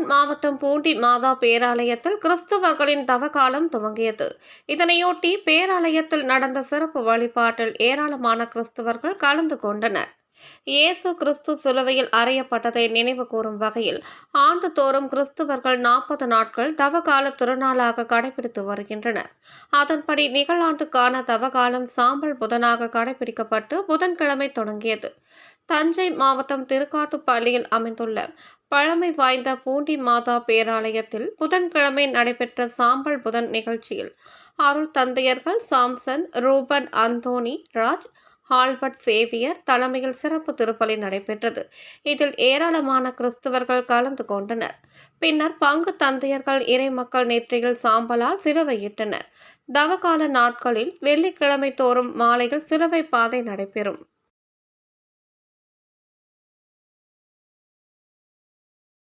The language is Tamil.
மாவட்டம் பூண்டி மாதா பேராலயத்தில் கிறிஸ்தவர்களின் தவகாலம் துவங்கியது. இதனையொட்டி பேராலயத்தில் நடந்த சிறப்பு வழிபாட்டில் ஏராளமான கிறிஸ்தவர்கள் கலந்து கொண்டனர். இயேசு கிறிஸ்து சிலுவையில் அறையப்பட்டதை நினைவு கூறும் வகையில் ஆண்டுதோறும் கிறிஸ்துவர்கள் நாற்பது நாட்கள் தவகால திருநாளாக கடைபிடித்து வருகின்றனர். அதன்படி நிகழாண்டுக்கான தவகாலம் சாம்பல் புதனாக கடைபிடிக்கப்பட்டு புதன்கிழமை தொடங்கியது. தஞ்சை மாவட்டம் திருக்காட்டுப்பள்ளியில் அமைந்துள்ள பழமை வாய்ந்த பூண்டி மாதா பேராலயத்தில் புதன்கிழமை நடைபெற்ற சாம்பல் புதன் நிகழ்ச்சியில் அருள் தந்தையர்கள் சாம்சன் ரூபன் அந்தோனி ராஜ் ஆல்பர்ட் சேவியர் தலைமையில் சிறப்பு திருப்பலி நடைபெற்றது. இதில் ஏராளமான கிறிஸ்தவர்கள் கலந்து கொண்டனர். பின்னர் பங்கு தந்தையர்கள் இறை மக்கள் நெற்றியில் சாம்பலால் சிலுவையிட்டனர் தவகால நாட்களில் வெள்ளிக்கிழமை தோறும் மாலையில் சிலுவை பாதை நடைபெறும்.